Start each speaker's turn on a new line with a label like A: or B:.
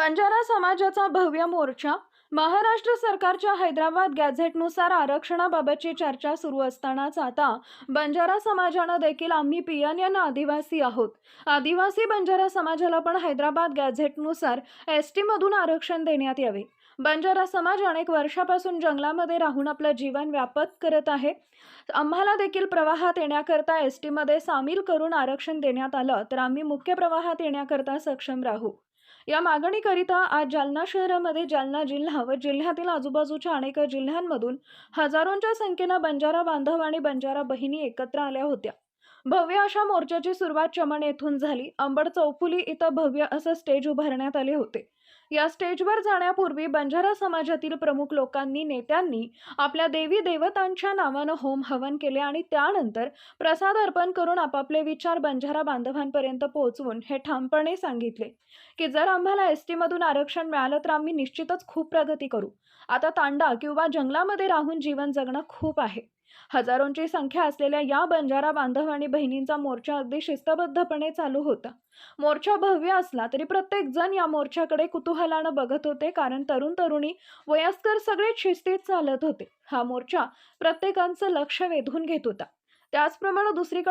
A: बंजारा समाजाचा भव्य मोर्चा महाराष्ट्र सरकारच्या हैदराबाद गॅझेटनुसार आरक्षणाबाबतची चर्चा सुरू असतानाच आता बंजारा समाजानं देखील आम्ही पीएनएन आदिवासी आहोत. आदिवासी बंजारा समाजाला पण हैदराबाद गॅझेटनुसार एस टीमधून आरक्षण देण्यात यावे. बंजारा समाज अनेक वर्षापासून जंगलामध्ये राहून आपलं जीवन व्यापत करत आहे. आम्हाला देखील प्रवाहात येण्याकरता एस टीमध्ये सामील करून आरक्षण देण्यात आलं तर आम्ही मुख्य प्रवाहात येण्याकरता सक्षम राहू. या मागणीकरिता आज जालना शहरामध्ये जालना जिल्हा व जिल्ह्यातील आजूबाजूच्या अनेक जिल्ह्यांमधून हजारोंच्या संख्येनं बंजारा बांधव आणि बंजारा बहिणी एकत्र आल्या होत्या. भव्य अशा मोर्चाची सुरुवात चमन येथून झाली. अंबड चौफुली इथं भव्य असं स्टेज उभारण्यात आले होते. या स्टेजवर जाण्यापूर्वी बंजारा समाजातील प्रमुख लोकांनी नेत्यांनी आपल्या देवी देवतांच्या नावानं होम हवन केले आणि त्यानंतर प्रसाद अर्पण करून आपापले विचार बंजारा बांधवांपर्यंत पोहोचवून हे ठामपणे सांगितले की जर आम्हाला एस टीमधून आरक्षण मिळालं तर आम्ही निश्चितच खूप प्रगती करू. आता तांडा किंवा जंगलामध्ये राहून जीवन जगणं खूप आहे. हजारोंची संख्या असलेल्या या बंजारा बांधव आणि बहिणींचा मोर्चा अगदी शिस्तबद्धपणे चालू होता. मोर्चा भव्य असला तरी प्रत्येक जण या मोर्चाकडे कुतूहलानं बघत होते कारण तरुण तरुणी वयस्कर सगळे शिस्तीत चालत होते. हा मोर्चा प्रत्येकांचं लक्ष वेधून घेत होता. त्याचप्रमाणे दुसरीकडे